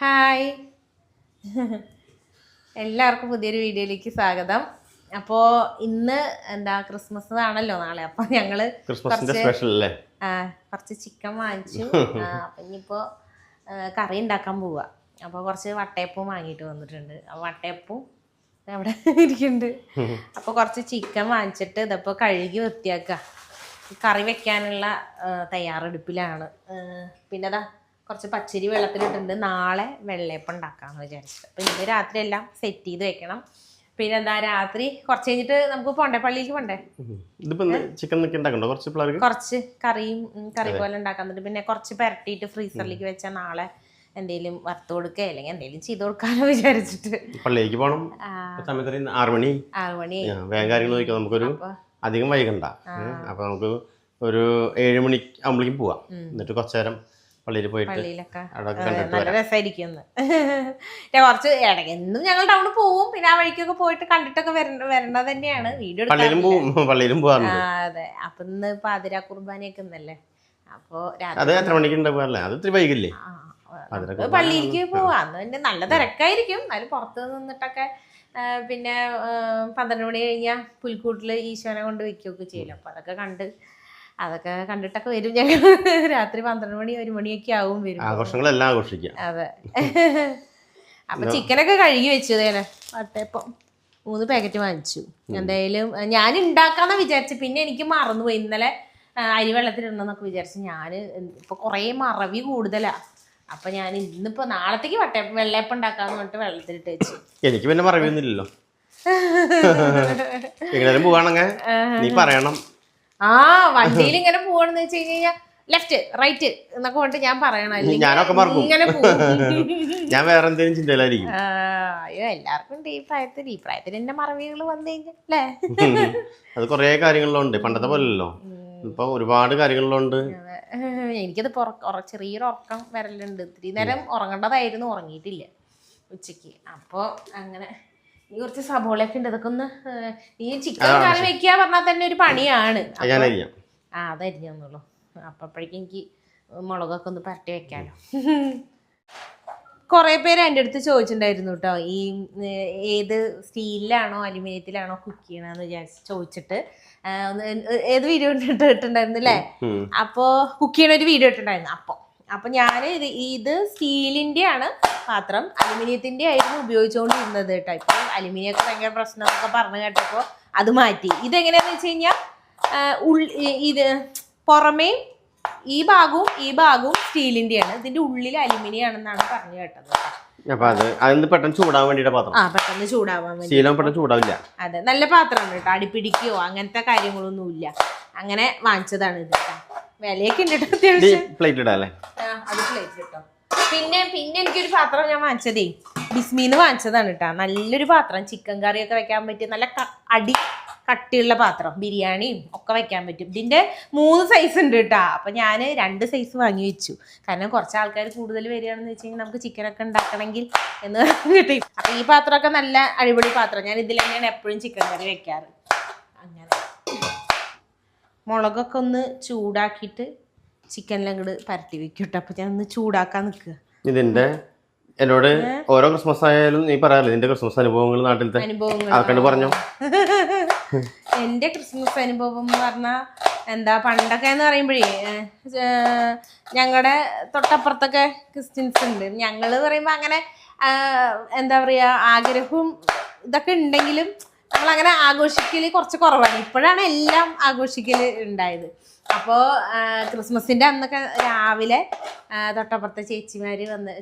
Hi. എല്ലാവർക്കും പുതിയൊരു വീഡിയോയിലേക്ക് സ്വാഗതം. അപ്പോൾ ഇന്ന് എന്താ ക്രിസ്മസ് ആണല്ലോ നാളെ. അപ്പോൾ ഞങ്ങൾ അല്ലേ? കുറച്ച് ചിക്കൻ വാങ്ങിച്ചു. അപ്പൊ ഇനിയിപ്പോൾ കറി ഉണ്ടാക്കാൻ പോവുക അപ്പോൾ കുറച്ച് വട്ടയപ്പവും വാങ്ങിയിട്ട് വന്നിട്ടുണ്ട്. ആ വട്ടയപ്പവും അവിടെ ഇരിക്കുന്നുണ്ട്. അപ്പോൾ കുറച്ച് ചിക്കൻ വാങ്ങിച്ചിട്ട് ഇതിപ്പോൾ കഴുകി വൃത്തിയാക്കുക കറി വെക്കാനുള്ള തയ്യാറെടുപ്പിലാണ്. പിന്നെ അതാ കുറച്ച് പച്ചരി വെള്ളത്തിലിട്ടുണ്ട് നാളെ വെള്ളയപ്പം ഉണ്ടാക്കാമെന്ന് വിചാരിച്ചിട്ട്. അപ്പോൾ ഇന്ന് രാത്രി എല്ലാം സെറ്റ് ചെയ്ത് വെക്കണം. പിന്നെ എന്താ രാത്രി കുറച്ച് കഴിഞ്ഞിട്ട് നമുക്ക് പോണ്ടേ? പള്ളിയിലേക്ക് പോണ്ടേ? ചിക്കൻ കുറച്ച് കുറച്ച് കറിയും കറി പോലെ ഉണ്ടാക്കാൻ പിന്നെ കുറച്ച് പുരട്ടിയിട്ട് ഫ്രീസറിലേക്ക് വെച്ചാൽ നാളെ എന്തെങ്കിലും വറുത്ത് കൊടുക്കുക അല്ലെങ്കിൽ എന്തെങ്കിലും ചെയ്ത് കൊടുക്കാനോ വിചാരിച്ചിട്ട്. പള്ളിയിലേക്ക് പോകണം സമയത്ത് ആറു മണി. ആറ് മണി. വേഗം കാര്യങ്ങൾ നോക്കാം നമുക്കൊരു അപ്പൊ അധികം വൈകണ്ട. അപ്പൊ നമുക്ക് ഒരു ഏഴ് മണി ആകുമ്പോഴേക്കും പോവാം. എന്നിട്ട് കുറച്ചു നേരം പള്ളിയിൽ പോയിട്ട് പള്ളിയിലൊക്കെ. കണ്ടിട്ട് നല്ല രസമായിരിക്കും ഞാൻ കുറച്ച് ഇടയ്ക്ക് എന്നും ഞങ്ങൾ ടൗണിൽ പോവും. പിന്നെ ആ വഴിക്കൊക്കെ പോയിട്ട് കണ്ടിട്ടൊക്കെ വരേണ്ട വരേണ്ടത് തന്നെയാണ്. വീഡിയോ പള്ളിയിലും പോവും പള്ളിയിലും പോവാറുണ്ട്. അതെ. അപ്പൊ ഇന്ന് പാതിര കുർബാനയൊക്കെ ഇന്നല്ലേ? അപ്പൊ രാത്രി എത്ര മണിക്ക് ഉണ്ടാവാറില്ലേ അത് ഇത്തിരി വൈകില്ലേ? ആ, പാതിര നമുക്ക് പള്ളിയിലേക്ക് പോവാം. അന്ന് പിന്നെ നല്ല തിരക്കായിരിക്കും. എന്നാലും പുറത്ത് നിന്നിട്ടൊക്കെ ആ, പിന്നെ ആ, പന്ത്രണ്ട് മണി കഴിഞ്ഞാൽ പുൽക്കൂട്ടിൽ ഈശോനെ കൊണ്ട് വെക്കുകയൊക്കെ ചെയ്യില്ല അപ്പൊ അതൊക്കെ കണ്ട് അതൊക്കെ കണ്ടിട്ടൊക്കെ വരും. ഞങ്ങൾ രാത്രി പന്ത്രണ്ട് മണി ഒരു മണിയൊക്കെ ആവും വരും ആഘോഷങ്ങളെല്ലാം ആഘോഷിക്കാം. അതെ. അപ്പൊ ചിക്കനൊക്കെ കഴുകി വെച്ചു തേനെ വട്ടയപ്പം. മൂന്ന് പാക്കറ്റ് വാങ്ങിച്ചു. എന്തായാലും ഞാൻ ഉണ്ടാക്കാന്ന വിചാരിച്ചു പിന്നെ എനിക്ക് മറന്നുപോയി. ഇന്നലെ അരി വെള്ളത്തിലിടണമെന്നൊക്കെ വിചാരിച്ചു ഞാൻ ഇപ്പൊ കുറേ മറവി കൂടുതലാ. അപ്പൊ ഞാൻ ഇന്നിപ്പോ നാളത്തേക്ക് വട്ടയപ്പം വെള്ളയപ്പം ഉണ്ടാക്കാന്ന് പറഞ്ഞിട്ട് വെള്ളത്തിലിട്ട് വെച്ചു. എനിക്ക് പിന്നെ മറവിയൊന്നുമില്ലല്ലോ. എങ്ങനെയാലും പോവാണെങ്കിൽ നീ പറയണം. ആ വണ്ടിയിൽ ഇങ്ങനെ പോവാണെന്ന് വെച്ച് കഴിഞ്ഞാൽ ലെഫ്റ്റ് റൈറ്റ് എന്നൊക്കെ കൊണ്ട് ഞാൻ പറയണല്ലേ ഞാനൊക്കെ മറക്കും. ഞാൻ വേറെ എന്തെങ്കിലും ചിന്തയിലായിരിക്കും. അയ്യോ എല്ലാവർക്കും ഈ പ്രായത്തിൽ ഈ പ്രായത്തിൽ എന്റെ മറവികൾ വന്നു കഴിഞ്ഞാൽ അത് കുറേ കാര്യങ്ങളിലുണ്ട്. പണ്ടത്തെ പോലല്ലോ ഇപ്പൊ ഒരുപാട് കാര്യങ്ങളിലുണ്ട്. എനിക്കത് ചെറിയൊരു ഉറക്കം വരലുണ്ട്. ഇത്തിരി നേരം ഉറങ്ങേണ്ടതായിരുന്നു ഉറങ്ങിയിട്ടില്ല ഉച്ചയ്ക്ക് അപ്പോൾ അങ്ങനെ ഈ കുറച്ച് സബോളയൊക്കെ ഉണ്ട്. ഇതൊക്കെ ഒന്ന് ഈ ചിക്കൻ കറി വെക്കുക പറഞ്ഞാൽ തന്നെ ഒരു പണിയാണ്. ആ അപ്പം അപ്പോഴേക്കും എനിക്ക് മുളകൊക്കെ ഒന്ന് പരട്ടി വെക്കാലോ. കുറെ പേര് എന്റെ അടുത്ത് ചോദിച്ചിട്ടുണ്ടായിരുന്നു കേട്ടോ ഈ ഏത് സ്റ്റീലിലാണോ അലുമിനിയത്തിലാണോ കുക്ക് ചെയ്യണമെന്ന് വിചാരിച്ച് ചോദിച്ചിട്ട്. ഏത് വീഡിയോ ഇട്ടിട്ടുണ്ടായിരുന്നു അല്ലേ. അപ്പോൾ കുക്ക് ചെയ്യണ ഒരു വീഡിയോ ഇട്ടിട്ടുണ്ടായിരുന്നു. അപ്പോൾ അപ്പോൾ ഞാൻ ഇത് ഇത് സ്റ്റീലിന്റെ ആണ് പാത്രം അലുമിനിയത്തിന്റെ ആയിരുന്നു ഉപയോഗിച്ചുകൊണ്ടിരുന്നത് കേട്ടോ. ഇപ്പോൾ അലുമിനിയൊക്കെ ഭയങ്കര പ്രശ്നം എന്നൊക്കെ പറഞ്ഞു കേട്ടപ്പോൾ അത് മാറ്റി. ഇതെങ്ങനെയാണെന്ന് വെച്ച് കഴിഞ്ഞാൽ ഈ- ഇത് പുറമേ ഈ ഭാഗവും ഈ ഭാഗവും സ്റ്റീലിന്റെയാണ് ഇതിന്റെ ഉള്ളിൽ അലുമിനിയം ആണെന്നാണ് പറഞ്ഞു കേട്ടത് പെട്ടെന്ന് ചൂടാൻ വേണ്ടിയിട്ട് പാത്രം ആ പെട്ടെന്ന് ചൂടാവാൻ വേണ്ടി ചൂടാവില്ല. അതെ നല്ല പാത്രമാണ് കേട്ടോ. അടിപ്പിടിക്കോ അങ്ങനത്തെ കാര്യങ്ങളൊന്നുമില്ല. അങ്ങനെ വാങ്ങിച്ചതാണ് ഇത് വിലയൊക്കെ ഉണ്ട് കേട്ടോ അത് പ്ലേറ്റ് കിട്ടും പിന്നെ പിന്നെ എനിക്കൊരു പാത്രം ഞാൻ വാങ്ങിച്ചതേ ബിസ്മിന്ന് വാങ്ങിച്ചതാണ് കേട്ടോ നല്ലൊരു പാത്രം. ചിക്കൻ കറിയൊക്കെ വെക്കാൻ പറ്റിയ നല്ല അടി കട്ടിയുള്ള പാത്രം. ബിരിയാണിയും ഒക്കെ വെക്കാൻ പറ്റും. ഇതിന്റെ മൂന്ന് സൈസ് ഉണ്ട് കേട്ടോ അപ്പം ഞാൻ രണ്ട് സൈസ് വാങ്ങി വെച്ചു. കാരണം കുറച്ച് ആൾക്കാർ കൂടുതൽ വരികയാണെന്ന് വെച്ച് കഴിഞ്ഞാൽ നമുക്ക് ചിക്കനൊക്കെ ഉണ്ടാക്കണമെങ്കിൽ എന്ന് കിട്ടി അപ്പം ഈ പാത്രമൊക്കെ നല്ല അടിപൊളി പാത്രം. ഞാൻ ഇതിൽ തന്നെയാണ് എപ്പോഴും ചിക്കൻ കറി വെക്കാറ്. അങ്ങനെ. മുളകൊക്കെ ഒന്ന് ചൂടാക്കിയിട്ട് ചിക്കനിലും ഇങ്ങോട്ട് പരട്ടി വെക്കും കേട്ടോ അപ്പൊ ഞാൻ ഒന്ന് ചൂടാക്കാൻ നിൽക്കുക ഇതിന്റെ എന്നോട് ഓരോ ക്രിസ്മസ് ആയാലും നീ പറയാറില്ല നിന്റെ ക്രിസ്മസ് അനുഭവങ്ങൾ നാട്ടിലത്തെ ആൾക്കാണ്ട് പറഞ്ഞോ? എന്റെ ക്രിസ്മസ് അനുഭവം എന്ന് പറഞ്ഞാൽ എന്താ പണ്ടൊക്കെ എന്ന് പറയുമ്പോഴേ ഞങ്ങളുടെ തൊട്ടപ്പുറത്തൊക്കെ ക്രിസ്ത്യൻസ് ഉണ്ട്. ഞങ്ങൾ പറയുമ്പോൾ അങ്ങനെ എന്താ പറയുക ആഗ്രഹവും ഇതൊക്കെ ഉണ്ടെങ്കിലും നമ്മളങ്ങനെ ആഘോഷിക്കൽ കുറച്ച് കുറവാണ്. ഇപ്പോഴാണ് എല്ലാം ആഘോഷിക്കൽ ഉണ്ടായത്. അപ്പോൾ ക്രിസ്മസിന്റെ അന്നൊക്കെ രാവിലെ തൊട്ടപ്പുറത്തെ ചേച്ചിമാർ വന്ന്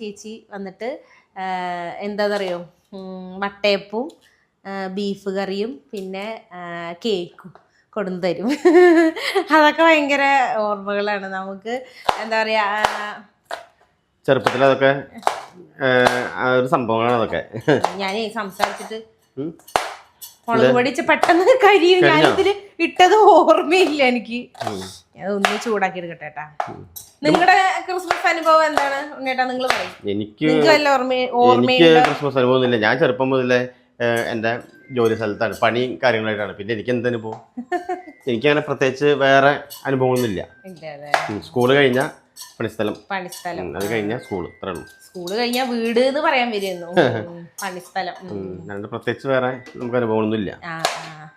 ചേച്ചി വന്നിട്ട് എന്താണെന്നറിയോ എന്താ പറയുക വട്ടയപ്പവും ബീഫ് കറിയും പിന്നെ കേക്കും കൊടുന്നു തരും. അതൊക്കെ ഭയങ്കര ഓർമ്മകളാണ്. നമുക്ക് എന്താ പറയുക ചെറുപ്പത്തിൽ അതൊക്കെ ഒരു സംഭവങ്ങളാണ് അതൊക്കെ. ഞാനേ സംസാരിച്ചിട്ട്. മുളക് പൊടിച്ച് പെട്ടെന്ന് കരിയും ഞാനിതിൽ ഇട്ടത് ഓർമ്മയില്ല എനിക്ക്. ഒന്ന് ചൂടാക്കി എടുക്കട്ടെ കേട്ടാ നിങ്ങളുടെ ക്രിസ്മസ് അനുഭവം എന്താണ്? ഉണ്ണേട്ടാ നിങ്ങൾ പറയും. എനിക്ക് എനിക്ക് ക്രിസ്മസ് അനുഭവം ഇല്ല ഞാൻ ചെറുപ്പം മുതലേ എന്റെ എന്റെ ജോലി സ്ഥലത്താണ്. പണിയും കാര്യങ്ങളായിട്ടാണ്. പിന്നെ എനിക്ക് എന്ത് അനുഭവം എനിക്കങ്ങനെ പ്രത്യേകിച്ച് വേറെ അനുഭവമൊന്നുമില്ല. സ്കൂൾ കഴിഞ്ഞാൽ പണിസ്ഥലം. പണിസ്ഥലം. അത് കഴിഞ്ഞാൽ സ്കൂൾ ഇത്രേ ഉള്ളൂ. സ്കൂൾ കഴിഞ്ഞാൽ വീട് എന്ന് പറയാൻ വരുന്നു. പണിസ്ഥലം. രണ്ട് പ്രത്യേകിച്ച് വേറെ നമുക്ക് അനുഭവമൊന്നുമില്ല ആ ആ.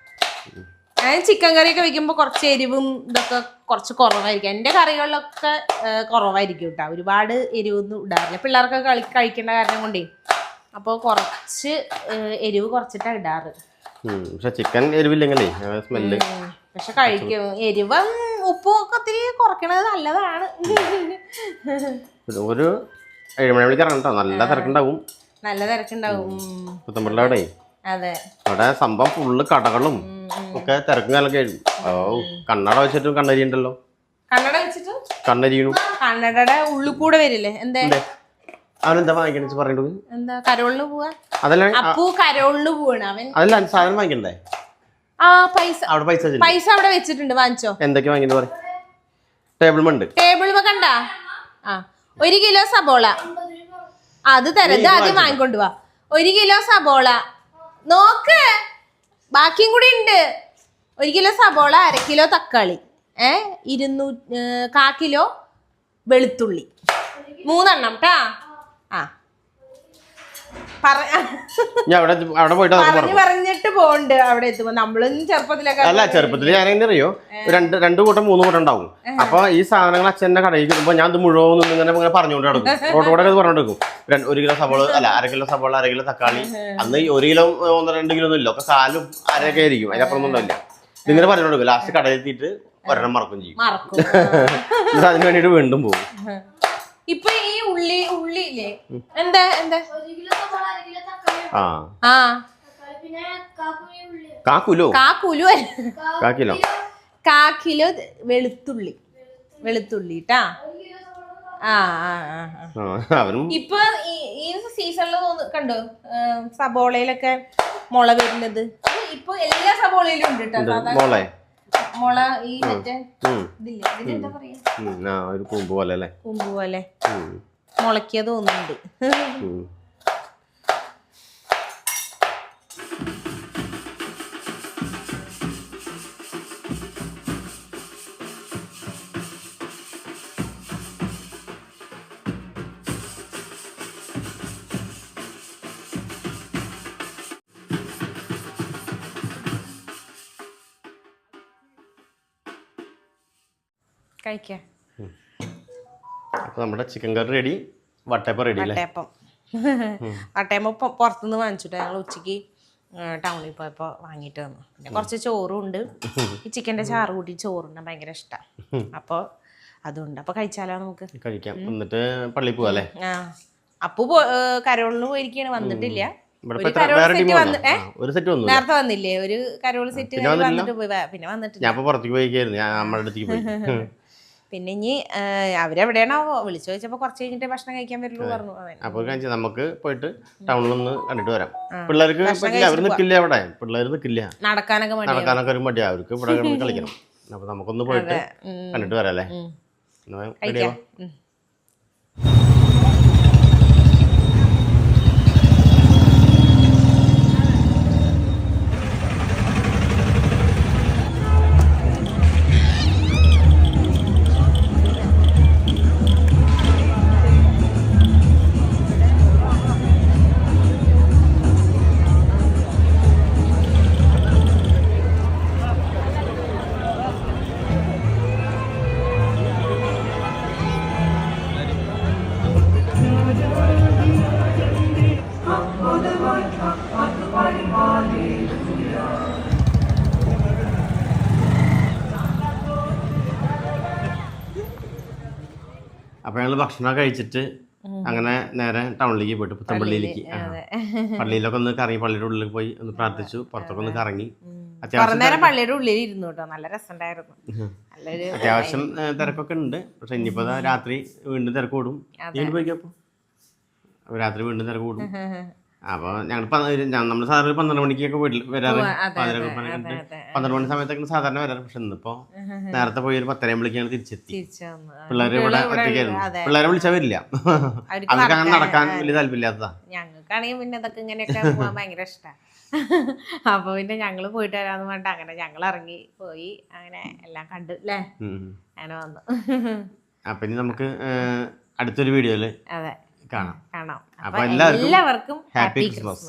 ഞാൻ ചിക്കൻ കറിയൊക്കെ വെക്കുമ്പോൾ കുറച്ച് എരിവും ഇതൊക്കെ കുറച്ച് കുറവായിരിക്കും. എന്റെ കറികളിലൊക്കെ കുറവായിരിക്കും കേട്ടോ ഒരുപാട് എരിവൊന്നും ഇടാറില്ല. പിള്ളേർക്കൊക്കെ കളി കഴിക്കേണ്ട കാരണം കൊണ്ടേ. അപ്പോൾ കുറച്ച് എരിവ് കുറച്ചിട്ടാണ് ഇടാറ്. പക്ഷെ ചിക്കൻ എരിവില്ലെങ്കിലേ സ്മെല്ല്. പക്ഷെ കഴിക്കും. എരിവും ഉപ്പും ഒക്കെ ഒത്തിരി കുറയ്ക്കണത് നല്ലതാണ്. ഒരു ഏഴുമണി ഇറങ്ങണം നല്ല തിരക്കുണ്ടാവും. നല്ല തിരക്കുണ്ടാവും. ഉം. അവിടെ. അതെ. അവിടെ സംഭവം ഫുള്ള് കടകളും ഒക്കെ തിരക്കും കാലൊക്കെ ആയിരുന്നു ഓ കണ്ണട വെച്ചിട്ടും കണ്ണരി ഉണ്ടല്ലോ. കണ്ണട വെച്ചിട്ട്? കണ്ണരിയണു കണ്ണടയുടെ ഉള്ളിൽ കൂടെ വരില്ലേ? എന്താ? അവനെന്താ വാങ്ങിക്കണെന്ന് പറഞ്ഞിട്ട് എന്താ കരോളിന് പോവാ? അതല്ല അപ്പൂ കരോളിന് പോവാണ് അവൻ. അതല്ല സാധനം വാങ്ങിക്കണ്ടേ? ആ പൈസ അവിടെ പൈസ പൈസ അവിടെ വെച്ചിട്ടുണ്ട്. വാങ്ങിച്ചോ. എന്തൊക്കെ വാങ്ങിട്ട് പറ ടേബിൾ മണ്ട് ടേബിൾ കണ്ട? ആ ഒരു കിലോ സബോള. അത് തരത് ആദ്യം വാങ്ങിക്കൊണ്ട് വാ. ഒരു കിലോ സബോള. നോക്ക്. ബാക്കിയും കൂടി ഉണ്ട്. ഒരു കിലോ സബോള അര കിലോ തക്കാളി. ഏ ഇരുന്നൂ കാ കിലോ വെളുത്തുള്ളി. മൂന്നെണ്ണം ട്ടാ. ആ. പറഞ്ഞു പറഞ്ഞിട്ട് പോണ്ട് അവിടെ എത്തുമ്പോ. നമ്മളും ചെറുപ്പത്തിലൊക്കെ അല്ല ചെറുപ്പത്തിൽ ഞാൻ എങ്ങനെ അറിയോ? രണ്ട് രണ്ട് കൂട്ടം മൂന്ന് കൂട്ടം ഉണ്ടാവും. അപ്പൊ ഈ സാധനങ്ങൾ അച്ഛന്റെ കടയിൽ കിട്ടുമ്പോ ഞാൻ ഇത് മുഴുവൻ ഇങ്ങനെ ഇങ്ങനെ പറഞ്ഞുകൊണ്ട് നടക്കും. റോട്ടോടെ കൂടെ പറഞ്ഞുകൊണ്ട് നടക്കും. രണ്ട് ഒരു കിലോ സവോള അല്ല അര കിലോ സവോള അര കിലോ തക്കാളി. അന്ന് ഒരു കിലോ ഒന്ന് രണ്ട് കിലോ ഒന്നും ഇല്ല. ഒക്കെ കാലും അരയൊക്കെ ആയിരിക്കും. അതിനപ്പുറം ഒന്നും ഇല്ല ഇങ്ങനെ പറഞ്ഞുകൊണ്ട് കൊടുക്കും ലാസ്റ്റ് കടയിൽ എത്തിയിട്ട് ഒരെണ്ണം മറക്കും ചെയ്യും. അതിന് വേണ്ടിട്ട് വീണ്ടും പോകും. ഇപ്പൊ ഈ ഉള്ളി ഉള്ളി ഇല്ലേ എന്താ? എന്താ ആ. ഉള്ളി കാക്കുലോ? അല്ല. കാക്കിലോ? കാക്കിലോ കിലോ വെളുത്തുള്ളി. വെളുത്തുള്ളി ട്ടാ. ഇപ്പൊ ഈ- സീസണിൽ സീസണിൽ കണ്ടോ? സബോളയിലൊക്കെ മുള വരുന്നത്. ഇപ്പൊ എല്ലാ സബോളയിലും ഉണ്ട് കേട്ടോ മുള. ഈ മറ്റേ ഇതില്ല? ഇതിനെന്താ പറയാ? ഒരു കൂമ്പ് പോലെ അല്ലേ? കുമ്പ് പോലെ. മുളക്കിയത് മുളക്കിയ തോന്നുന്നുണ്ട്. കഴിക്കാം. അപ്പൊ നമ്മുടെ ചിക്കൻ കറി റെഡി വട്ടയപ്പം റെഡി അല്ലേ? വട്ടയപ്പം. വട്ടയപ്പം പുറത്തുനിന്ന് വാങ്ങിച്ചിട്ട് ഞങ്ങൾ ഉച്ചയ്ക്ക് ടൗണിൽ പോയപ്പോൾ വാങ്ങിട്ട് വന്നു. പിന്നെ കുറച്ച് ചോറും ഉണ്ട് ഈ ചിക്കന്റെ ചാറ് കൂട്ടി ചോറുണ്ട് ഭയങ്കര ഇഷ്ടമാണ് അപ്പോൾ അതുണ്ട്. അപ്പോൾ കഴിച്ചാലോ നമുക്ക്? കഴിക്കാം. എന്നിട്ട് പള്ളിയിൽ പോവാല്ലേ ആ. അപ്പു കരോളിന് പോയിരിക്കാണ് വന്നിട്ടില്ല. ഒരു സെറ്റ് വന്നു നേരത്തെ വന്നില്ലേ? ഒരു കരോൾ സെറ്റ് വന്നിട്ട് പോയി പിന്നെ വന്നിട്ടില്ല. ഞാൻ പുറത്തേക്ക് ഞാൻ നമ്മുടെ അടുത്തേക്ക് പോയി. പിന്നെ ഇനി അവരെവിടെയാണോ വിളിച്ചു ചോദിച്ചപ്പോൾ കുറച്ച് കഴിഞ്ഞിട്ട് ഭക്ഷണം കഴിക്കാൻ വരുള്ളൂ പറഞ്ഞു. അപ്പോൾ അപ്പൊ നമുക്ക് പോയിട്ട് ടൗണിൽ ഒന്ന് കണ്ടിട്ട് വരാം. പിള്ളേർക്ക് അവർ നിൽക്കില്ല അവിടെ പിള്ളേർ നിൽക്കില്ല നടക്കാനൊക്കെ നടക്കാനൊക്കെ ഒരു മടിയാ അവർക്ക് ഇവിടെ കിടന്ന് കളിക്കണം. അപ്പൊ നമുക്കൊന്ന് പോയിട്ട് കണ്ടിട്ട് വരാം അല്ലേ? കഴിക്കാം. അപ്പൊ ഞങ്ങൾ ഭക്ഷണം കഴിച്ചിട്ട് അങ്ങനെ നേരെ ടൗണിലേക്ക് പോയിട്ട് പുത്തമ്പള്ളിയിലേക്ക്. പള്ളിയിലൊക്കെ ഒന്ന് കറങ്ങി പള്ളിയുടെ ഉള്ളിൽ പോയി ഒന്ന് പ്രാർത്ഥിച്ചു പുറത്തൊക്കെ ഒന്ന് കറങ്ങി. കുറെ അത്യാവശ്യം പള്ളിയുടെ ഉള്ളിൽ ഇരുന്നു കേട്ടോ നല്ല രസമുണ്ടായിരുന്നു. അത്യാവശ്യം തിരക്കൊക്കെ ഉണ്ട്. പക്ഷെ ഇനിയിപ്പോ രാത്രി വീണ്ടും തിരക്ക് കൂടും. പോയിക്കപ്പോ രാത്രി വീണ്ടും തിരക്ക് കൂടും. അപ്പൊ ഞങ്ങൾ നമ്മൾ സാധാരണ പന്ത്രണ്ട് മണിക്കൊക്കെ വീട്ടിൽ വരാറ്. പന്ത്രണ്ട് മണി സമയത്തൊക്കെ സാധാരണ വരാറ്. പക്ഷെ ഇന്നിപ്പോ നേരത്തെ പോയി ഒരു പത്തരയാകുമ്പോഴേക്കാണ് തിരിച്ചെത്തി. പിള്ളേരെ ഇവിടെ ഒറ്റയ്ക്കായിരുന്നു പിള്ളേരെ വിളിച്ചാൽ വരില്ല. അവർക്ക് അവർക്ക് അങ്ങനെ നടക്കാൻ വലിയ താല്പര്യമില്ലാത്തതാ. ഞങ്ങൾക്കാണെങ്കിൽ പിന്നെ ഇതൊക്കെ ഇങ്ങനെയൊക്കെ ഭയങ്കര ഇഷ്ടമാണ് അപ്പൊ പിന്നെ ഞങ്ങൾ പോയിട്ട് വരാന്ന് പറഞ്ഞിട്ട് അങ്ങനെ ഞങ്ങൾ ഇറങ്ങി പോയി. അങ്ങനെ എല്ലാം കണ്ടു അല്ലേ. അങ്ങനെ വന്നു. അപ്പൊ ഇനി നമുക്ക് അടുത്തൊരു വീഡിയോയിൽ അതെ. കാണാം. കാണാം. അപ്പൊ എല്ലാവർക്കും ഹാപ്പി ക്രിസ്മസ്